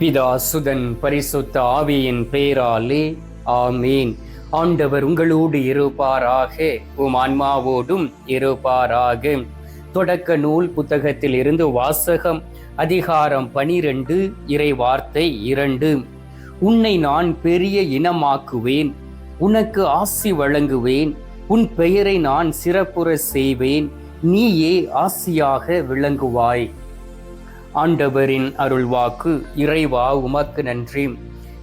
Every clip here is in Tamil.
பிதா சுதன் பரிசுத்த ஆவியின் பேராலே ஆமீன். ஆண்டவர் உங்களோடு இருப்பாராக உம் ஆன்மாவோடும் இருப்பாராக. தொடக்க நூல் புத்தகத்தில் இருந்து வாசகம் அதிகாரம் பனிரெண்டு இறை வார்த்தை இரண்டு. உன்னை நான் பெரிய இனமாக்குவேன் உனக்கு ஆசி வழங்குவேன் உன் பெயரை நான் சிறப்புற செய்வேன் நீயே ஆசியாக விளங்குவாய். ஆண்டவரின் அருள்வாக்கு இறைவா உமக்கு நன்றி.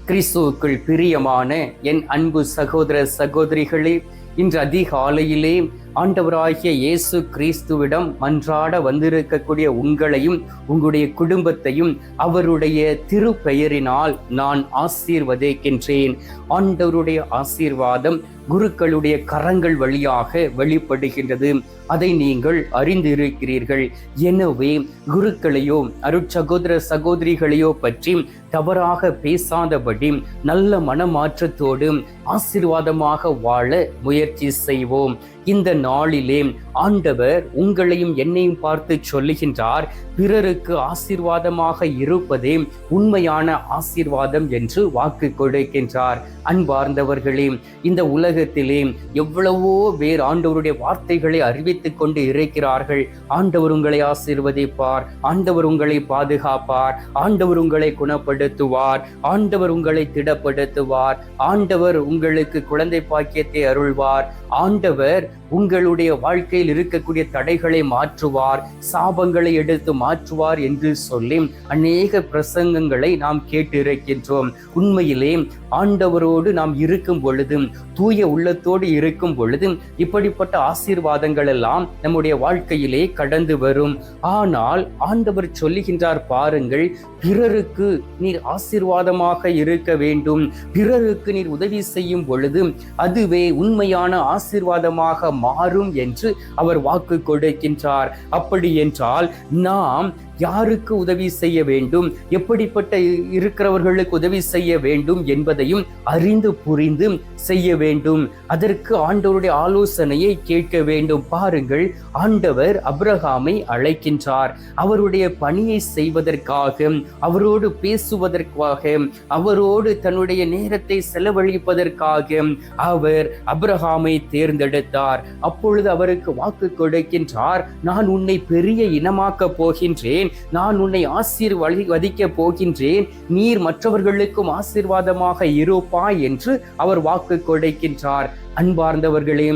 கிறிஸ்துவுக்குள் பிரியமான என் அன்பு சகோதர சகோதரிகளே இன்று அதிகாலையிலே ஆண்டவராகிய இயேசு கிறிஸ்துவிடம் மன்றாட வந்திருக்கக்கூடிய உங்களையும் உங்களுடைய குடும்பத்தையும் அவருடைய திருப்பெயரினால் நான் ஆசீர்வதிக்கின்றேன். ஆண்டவருடைய ஆசீர்வாதம் குருக்களுடைய கரங்கள் வழியாக வெளிப்படுகின்றது. அதை நீங்கள் அறிந்திருக்கிறீர்கள். எனவே குருக்களையோ அருட்சகோதர சகோதரிகளையோ பற்றி தவறாக பேசாதபடி நல்ல மனமாற்றத்தோடு ஆசீர்வாதமாக வாழ முயற்சி செய்வோம் இந்த நாளிலே ஆண்டவர் உங்களையும் என்னையும் பார்த்து சொல்லுகின்றார் பிறருக்கு ஆசீர்வாதமாக இருப்பதே உண்மையான ஆசீர்வாதம் என்று வாக்கு கொடுக்கின்றார். அன்பார்ந்தவர்களே இந்த உலகத்திலே எவ்வளவோ பேர் ஆண்டவருடைய வார்த்தைகளை அறிவித்துக் கொண்டு இருக்கிறார்கள். ஆண்டவர் உங்களை ஆசீர்வதிப்பார் ஆண்டவர் உங்களை பாதுகாப்பார் ஆண்டவர் உங்களை குணப்படுத்துவார் ஆண்டவர் உங்களை திடப்படுத்துவார் ஆண்டவர் உங்களுக்கு குழந்தை பாக்கியத்தை அருள்வார் ஆண்டவர் உங்களுடைய வாழ்க்கையில் இருக்கக்கூடிய தடைகளை மாற்றுவார் சாபங்களை எடுத்து மாற்றுவார் என்று சொல்லி அநேக பிரசங்கங்களை நாம் கேட்டிருக்கின்றோம். உண்மையிலே ஆண்டவரோடு நாம் இருக்கும் பொழுதும் தூய உள்ளத்தோடு இருக்கும் பொழுதும் இப்படிப்பட்ட ஆசீர்வாதங்கள் எல்லாம் நம்முடைய வாழ்க்கையிலே கடந்து வரும். ஆனால் ஆண்டவர் சொல்லுகின்றார் பாருங்கள் பிறருக்கு நீர் ஆசீர்வாதமாக இருக்க வேண்டும். பிறருக்கு நீர் உதவி செய்யும் பொழுது அதுவே உண்மையான ஆசீர்வாதமாக மாறும் என்று அவர் வாக்கு கொடுக்கின்றார். அப்படி என்றால் நாம் யாருக்கு உதவி செய்ய வேண்டும்? எப்படிப்பட்ட இருக்கிறவர்களுக்கு உதவி செய்ய வேண்டும் என்பதையும் அறிந்து புரிந்து செய்ய வேண்டும். அதற்கு ஆண்டவருடைய ஆலோசனையை கேட்க வேண்டும். பாருங்கள் ஆண்டவர் அப்ரஹாமை அழைக்கின்றார். அவருடைய பணியை செய்வதற்காக அவரோடு பேசுவதற்காக அவரோடு தன்னுடைய நேரத்தை செலவழிப்பதற்காக அவர் அப்ரஹாமை தேர்ந்தெடுத்தார். அப்பொழுது அவருக்கு வாக்கு கொடுக்கின்றார். நான் உன்னை பெரிய இனமாக்க போகின்றேன். நான் உன்னை ஆசீர்வதிக்க போகின்றேன். நீர் மற்றவர்களுக்கும் ஆசீர்வாதமாக இருப்பாய் என்று அவர் வாக்கு கொடுக்கின்றார். அன்பார்ந்தவர்களே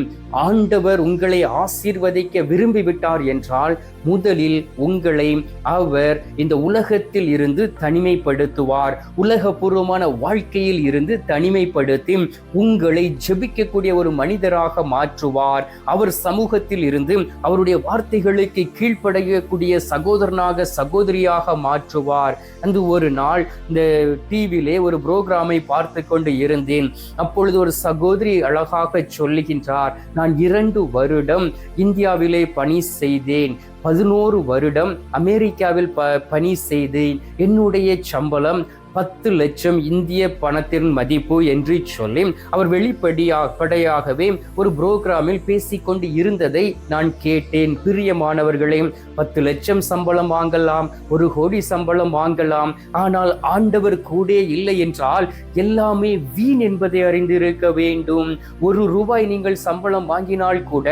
ஆண்டவர் உங்களை ஆசீர்வதிக்க விரும்பிவிட்டார் என்றால் முதலில் உங்களை அவர் இந்த உலகத்தில் இருந்து தனிமைப்படுத்துவார். உலகபூர்வமான வாழ்க்கையில் இருந்து தனிமைப்படுத்தி உங்களை ஜெபிக்கக்கூடிய ஒரு மனிதராக மாற்றுவார். அவர் சமூகத்தில் இருந்து அவருடைய வார்த்தைகளுக்கு கீழ்ப்படையக்கூடிய சகோதரனாக சகோதரியாக மாற்றுவார். அந்த ஒரு நாள் இந்த டிவியிலே ஒரு புரோகிராமை பார்த்து கொண்டு இருந்தேன். அப்பொழுது ஒரு சகோதரி அழகாக சொல்லுகின்றார் நான் இரண்டு வருடம் இந்தியாவிலே பணி செய்தேன். பதினோரு வருடம் அமெரிக்காவில் ப பணி செய்தேன். என்னுடைய சம்பளம் பத்து லட்சம் இந்திய பணத்தின் மதிப்பு என்று சொல்லி அவர் வெளிப்படையாகவே ஒரு புரோகிராமில் பேசிக்கொண்டு இருந்ததை நான் கேட்டேன். பிரியமானவர்களே பத்து லட்சம் சம்பளம் வாங்கலாம் ஒரு கோடி சம்பளம் வாங்கலாம் ஆனால் ஆண்டவர் கூட இல்லை என்றால் எல்லாமே வீண் என்பதை அறிந்திருக்க வேண்டும். ஒரு ரூபாய் நீங்கள் சம்பளம் வாங்கினால் கூட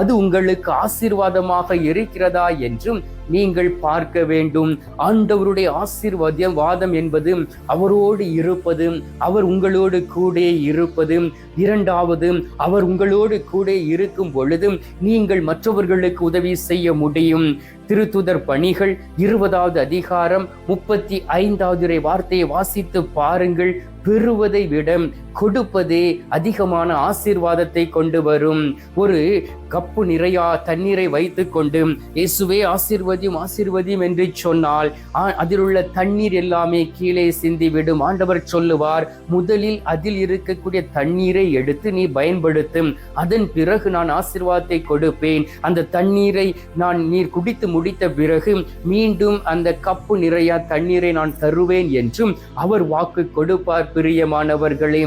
அது உங்களுக்கு ஆசீர்வாதமாக இருக்கிறதா என்றும் நீங்கள் பார்க்க வேண்டும். ஆண்டவருடைய ஆசீர்வாதம் வாதம் என்பது அவரோடு இருப்பது அவர் உங்களோடு கூட இருப்பது. இரண்டாவது அவர் உங்களோடு கூட இருக்கும் பொழுது நீங்கள் மற்றவர்களுக்கு உதவி செய்ய முடியும். திருத்துதர் பணிகள் இருபதாவது அதிகாரம் முப்பத்தி ஐந்தாவது வார்த்தையை வாசித்து பாருங்கள். பெறுவதை விட கொடுப்பதே அதிகமான ஆசீர்வாதத்தை கொண்டு வரும். ஒரு கப்பு நிறையா தண்ணீரை வைத்து கொண்டு இயேசுவே ஆசிர்வதியும் ஆசிர்வதியும் என்று சொன்னால் அதில் உள்ள தண்ணீர் எல்லாமே கீழே சிந்திவிடும் ஆண்டவர் சொல்லுவார் முதலில் அதில் இருக்கக்கூடிய தண்ணீரை எடுத்து நீ பயன்படுத்தும். அதன் பிறகு நான் ஆசிர்வாதத்தை கொடுப்பேன். அந்த தண்ணீரை நான் நீர் குடித்து முடித்த பிறகு மீண்டும் அந்த கப்பு நிறையா தண்ணீரை நான் தருவேன் என்றும் அவர் வாக்கு கொடுப்பார் பிரியமானவர்களே.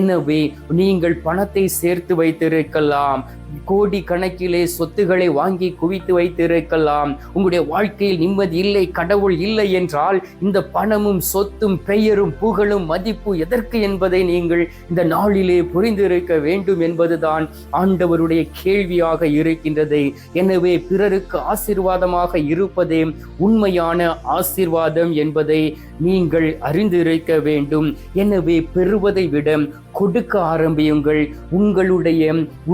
எனவே நீங்கள் பணத்தை சேர்த்து வைத்திருக்கலாம். கோடி கணக்கிலே சொத்துக்களை வாங்கி குவித்து வைத்திருக்கலாம். உங்களுடைய வாழ்க்கையில் நிம்மதி இல்லை கடவுள் இல்லை என்றால் இந்த பணமும் சொத்தும் பெயரும் புகழும் மதிப்பு எதற்கு என்பதை நீங்கள் இந்த நாளிலே புரிந்திருக்க வேண்டும் என்பதுதான் ஆண்டவருடைய கேள்வியாக இருக்கின்றது. எனவே பிறருக்கு ஆசீர்வாதமாக இருப்பதே உண்மையான ஆசீர்வாதம் என்பதை நீங்கள் அறிந்திருக்க வேண்டும். எனவே பெறுவதை விட கொடுக்க ஆரம்பியுங்கள். உங்களுடைய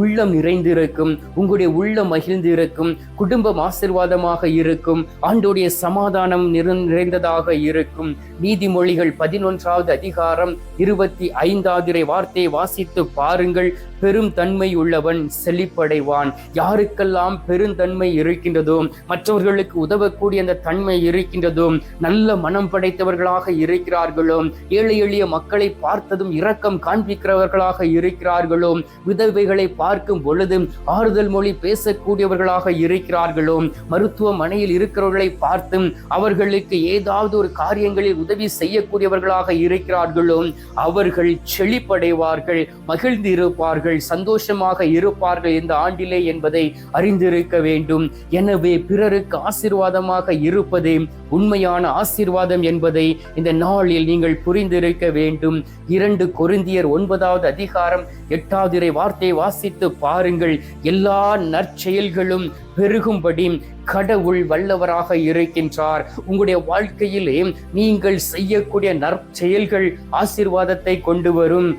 உள்ளம் நிறைந்திருக்கும் உங்களுடைய உள்ளம் மகிழ்ந்திருக்கும் குடும்பம் ஆசிர்வாதமாக இருக்கும் ஆண்டோடைய சமாதானம் நிறை- நிறைந்ததாக இருக்கும். நீதிமொழிகள் பதினொன்றாவது அதிகாரம் இருபத்தி ஐந்தாவது வார்த்தையை வாசித்து பாருங்கள். பெரும் தன்மை உள்ளவன் செழிப்படைவான். யாருக்கெல்லாம் பெருந்தன்மை இருக்கின்றதோ மற்றவர்களுக்கு உதவக்கூடிய அந்த தன்மை இருக்கின்றதோ நல்ல மனம் படைத்தவர்களாக இருக்கிறார்களோ ஏழை எளிய மக்களை பார்த்ததும் இரக்கம் காண்பிக்கிறவர்களாக இருக்கிறார்களோ விதவைகளை பார்க்கும் பொழுது ஆறுதல் மொழி பேசக்கூடியவர்களாக இருக்கிறார்களோ மருத்துவமனையில் இருக்கிறவர்களை பார்த்தும் அவர்களுக்கு ஏதாவது ஒரு காரியங்களில் உதவி செய்யக்கூடியவர்களாக இருக்கிறார்களோ அவர்கள் செழிப்படைவார்கள் மகிழ்ந்து இருப்பார்கள் சந்தோஷமாக இருப்பார்கள் இந்த ஆண்டிலே என்பதை அறிந்திருக்க வேண்டும். எனவே பிறருக்கு ஆசீர்வாதமாக இருப்பதே உண்மையான ஆசீர்வாதம் என்பதை இந்த நாளில் நீங்கள் புரிந்திருக்க வேண்டும். இரண்டு கொருந்தியர் ஒன்பதாவது அதிகாரம் எட்டாவது வார்த்தை வாசித்து பாருங்கள். எல்லா நற்செயல்களும் பெருகும்படி கடவுள் வல்லவராக இருக்கின்றார். உங்களுடைய வாழ்க்கையிலே நீங்கள் செய்யக்கூடிய நற்செயல்கள் ஆசீர்வாதத்தை கொண்டு வரும்.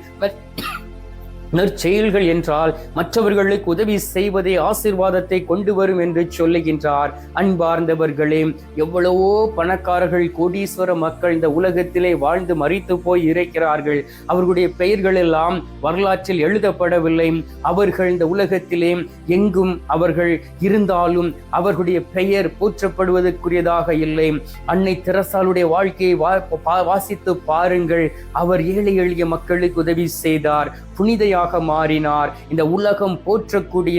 நற்செயல்கள் என்றால் மற்றவர்களுக்கு உதவி செய்வதே ஆசிர்வாதத்தை கொண்டு வரும் என்று சொல்லுகின்றார். அன்பார்ந்தவர்களே எவ்வளவோ பணக்காரர்கள் கோடீஸ்வர மக்கள் இந்த உலகத்திலே வாழ்ந்து மறித்து போய் இருக்கிறார்கள். அவர்களுடைய பெயர்கள் எல்லாம் வரலாற்றில் எழுதப்படவில்லை. அவர்கள் இந்த உலகத்திலே எங்கும் அவர்கள் இருந்தாலும் அவர்களுடைய பெயர் போற்றப்படுவதற்குரியதாக இல்லை. அன்னை திரசாலுடைய வாழ்க்கையை வா- பா- வாசித்து பாருங்கள். அவர் ஏழை எளிய மக்களுக்கு உதவி செய்தார். புனிதையாக மாறினார். இந்த உலகம் போற்றக்கூடிய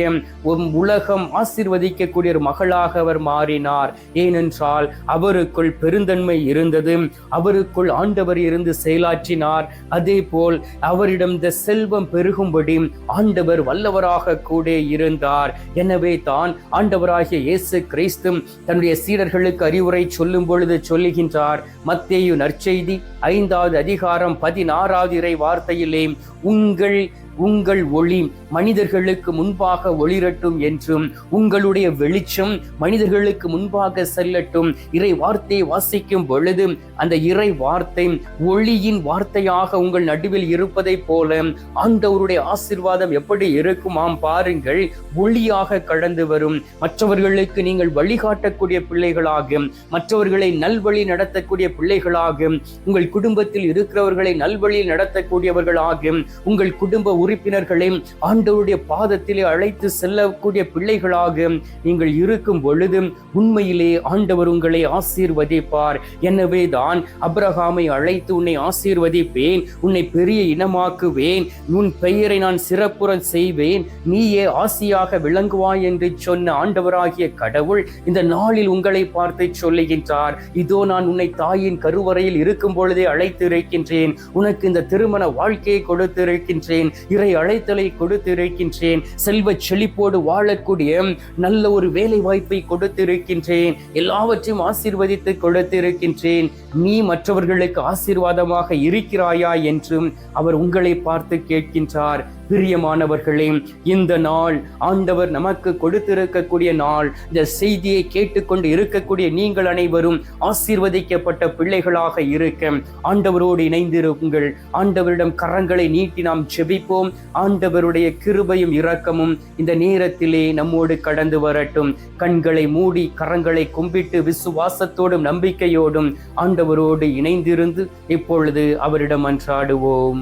உலகம் ஆசிர்வதிக்கக்கூடிய ஒரு மகளாக அவர் மாறினார். ஏனென்றால் அவருக்குள் பெருந்தன்மை இருந்தது. அவருக்குள் ஆண்டவர் இருந்து செயலாற்றினார். அதே போல் அவரிடம் இந்த செல்வம் பெருகும்படி ஆண்டவர் வல்லவராக கூட இருந்தார். எனவே தான் ஆண்டவராகிய இயேசு கிறிஸ்து தன்னுடைய சீடர்களுக்கு அறிவுரை சொல்லும் பொழுது சொல்லுகின்றார். மத்தேயு நற்செய்தி ஐந்தாவது அதிகாரம் பதினாறாவது இறை வார்த்தையிலே உங்கள் உங்கள் ஒளி மனிதர்களுக்கு முன்பாக ஒளிரட்டும் என்றும் உங்களுடைய வெளிச்சம் மனிதர்களுக்கு முன்பாக செல்லட்டும். இறை வார்த்தையை வாசிக்கும் பொழுது அந்த இறை வார்த்தை ஒளியின் வார்த்தையாக உங்கள் நடுவில் இருப்பதை போல ஆண்டவருடைய ஆசீர்வாதம் எப்படி இருக்குமாம் பாருங்கள். ஒளியாக கடந்து வரும். மற்றவர்களுக்கு நீங்கள் வழிகாட்டக்கூடிய பிள்ளைகளாக மற்றவர்களை நல்வழி நடத்தக்கூடிய பிள்ளைகளாக உங்கள் குடும்பத்தில் இருக்கிறவர்களை நல்வழியில் நடத்தக்கூடியவர்களாக உங்கள் குடும்ப உறுப்பினர்களை ஆண்டவருடைய பாதத்திலே அழைத்து செல்லக்கூடிய பிள்ளைகளாக நீங்கள் இருக்கும் பொழுது உண்மையிலே ஆண்டவர் உங்களை ஆசீர்வதிப்பார். எனவே தான் அப்ரஹாமை அழைத்து உன்னை ஆசீர்வதிப்பேன் உன்னை பெரிய இனமாக்குவேன் உன் பெயரை நான் சிறப்புறம் செய்வேன் நீயே ஆசியாக விளங்குவாய் என்று சொன்ன ஆண்டவராகிய கடவுள் இந்த நாளில் உங்களை பார்த்து சொல்லுகின்றார். இதோ நான் உன்னை தாயின் கருவறையில் இருக்கும் பொழுதே அழைத்து இருக்கின்றேன் உனக்கு இந்த திருமண வாழ்க்கையை கொடுத்திருக்கின்றேன் இறை அழைத்தலை கொடுத்து கொடுத்திருக்கின்றேன். செல்வ செழிப்போடு வாழக்கூடிய நல்ல ஒரு வேலை வாய்ப்பை கொடுத்திருக்கின்றேன். எல்லாவற்றையும் ஆசீர்வதித்து கொடுத்திருக்கின்றேன். நீ மற்றவர்களுக்கு ஆசீர்வாதமாக இருக்கிறாயா என்றும் அவர் உங்களை பார்த்து கேட்கின்றார். பிரியமானவர்களே இந்த நாள் ஆண்டவர் நமக்கு கொடுத்திருக்கக்கூடிய நாள். இந்த செய்தியை கேட்டுக்கொண்டு இருக்கக்கூடிய நீங்கள் அனைவரும் ஆசீர்வதிக்கப்பட்ட பிள்ளைகளாக இருக்க. ஆண்டவரோடு இணைந்திருங்கள். ஆண்டவரிடம் கரங்களை நீட்டி நாம் செபிப்போம் ஆண்டவருடைய கிருபையும் இரக்கமும் இந்த நேரத்திலே நம்மோடு கடந்து வரட்டும். கண்களை மூடி கரங்களை கும்பிட்டு விசுவாசத்தோடும் நம்பிக்கையோடும் ஆண்டவரோடு இணைந்திருந்து இப்பொழுது அவரிடம் அன்றாடுவோம்.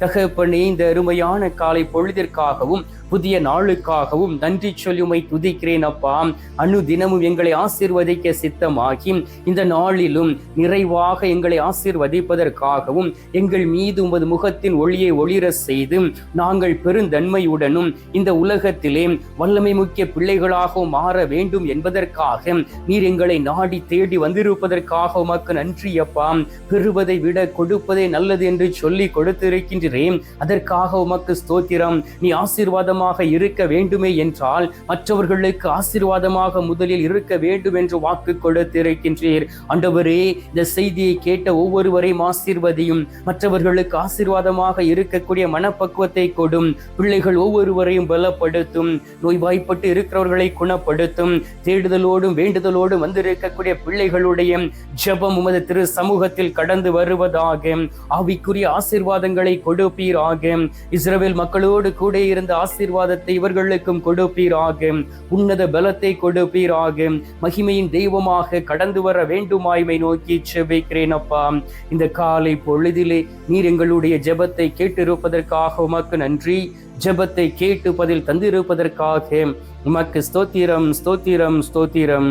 தகப்பனே இந்த அருமையான காலை பொழுதிற்காகவும் புதிய நாளுக்காகவும் நன்றி சொல்லுமை துதிக்கிறேன் அப்பா. அணு தினமும் எங்களை ஆசீர்வதிக்க சித்தமாகி இந்த நாளிலும் நிறைவாக எங்களை ஆசீர்வதிப்பதற்காகவும் எங்கள் மீது உமது முகத்தின் ஒளியை ஒளிர செய்து நாங்கள் பெருந்தன்மையுடனும் இந்த உலகத்திலே வல்லமை முக்கிய பிள்ளைகளாகவும் மாற வேண்டும் என்பதற்காக நீர் எங்களை நாடி தேடி வந்திருப்பதற்காக உமக்கு நன்றி அப்பா. பெறுவதை விட கொடுப்பதே நல்லது என்று சொல்லி கொடுத்திருக்கின்ற கொடுத்திருக்கின்றேன் அதற்காக உமக்கு ஸ்தோத்திரம். நீ ஆசீர்வாதமாக இருக்க வேண்டுமே என்றால் மற்றவர்களுக்கு ஆசீர்வாதமாக முதலில் இருக்க வேண்டும் என்று வாக்கு கொடுத்திருக்கின்றீர். ஆண்டவரே இந்த செய்தியை கேட்ட ஒவ்வொருவரையும் ஆசீர்வதியும். மற்றவர்களுக்கு ஆசீர்வாதமாக இருக்கக்கூடிய மனப்பக்குவத்தை கொடும். பிள்ளைகள் ஒவ்வொருவரையும் பலப்படுத்தும். நோய்வாய்ப்பட்டு இருக்கிறவர்களை குணப்படுத்தும். தேடுதலோடும் வேண்டுதலோடும் வந்திருக்கக்கூடிய பிள்ளைகளுடைய ஜபம் உமது திரு சமூகத்தில் கடந்து வருவதாக. ஆவிக்குரிய ஆசீர்வாதங்களை கொடு கொடுப்பீராக இஸ்ரவேல் மக்களோடு கூட இருந்த ஆசீர்வாதத்தை இவர்களுக்கும் கொடுப்பீராக உன்னத பலத்தை கொடுப்பீராக மகிமையின் தெய்வமாக கடந்து வர வேண்டுமாய்மை நோக்கி செவிக்கிறேன் அப்பா. இந்த காலை பொழுதிலே நீர் எங்களுடைய ஜெபத்தை கேட்டிருப்பதற்காக உமக்கு நன்றி. ஜெபத்தை கேட்டு பதில் தந்திருப்பதற்காக உமக்கு ஸ்தோத்திரம் ஸ்தோத்திரம் ஸ்தோத்திரம்.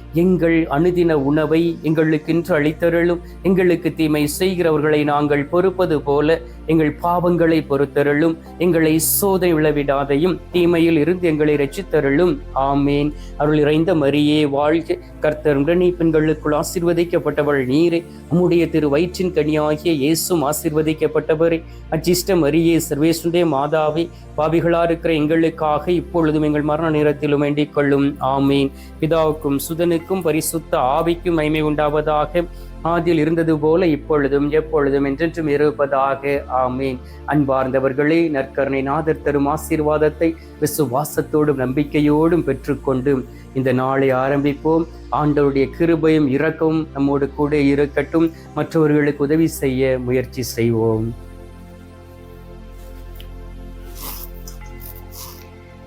எங்கள் அனுதின உணவை எங்களுக்கென்று அளித்தருளும். எங்களுக்கு தீமை செய்கிறவர்களை நாங்கள் பொறுப்பது போல எங்கள் பாவங்களை பொறுத்தருளும். எங்களை சோதை விளவிடாதையும் தீமையில் இருந்து எங்களை ரச்சித்தருளும் ஆமேன். அருள் இறைந்த மரியே வாழ்க. கர்த்தர் உடனே பெண்களுக்குள் ஆசிர்வதிக்கப்பட்டவள் நீரே. உம்முடைய திரு வயிற்றின் கனியாகிய இயேசும் ஆசீர்வதிக்கப்பட்டவரே. அச்சிஷ்ட மரியே சர்வேசுடைய மாதாவே பாவிகளா இருக்கிற எங்களுக்காக இப்பொழுதும் எங்கள் மரண நேரத்திலும் வேண்டிக் கொள்ளும். ஆமீன். பிதாவுக்கும் சுதனுக்கும் பரிசுத்த ஆவிக்கும் மைமை உண்டாவதாக. ஆதியில் இருந்தது போல இப்பொழுதும் எப்பொழுதும் என்றென்றும் இருப்பதாக. ஆமீன். அன்பார்ந்தவர்களே நற்கருணை நாதர் தரும் ஆசீர்வாதத்தை விசுவாசத்தோடும் நம்பிக்கையோடும் பெற்றுக்கொண்டு இந்த நாளை ஆரம்பிப்போம். ஆண்டவருடைய கிருபையும் இறக்கவும் நம்மோடு கூட இருக்கட்டும். மற்றவர்களுக்கு உதவி செய்ய முயற்சி செய்வோம்.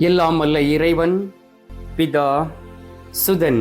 எல்லாம் அல்ல இறைவன் பிதா சுதன்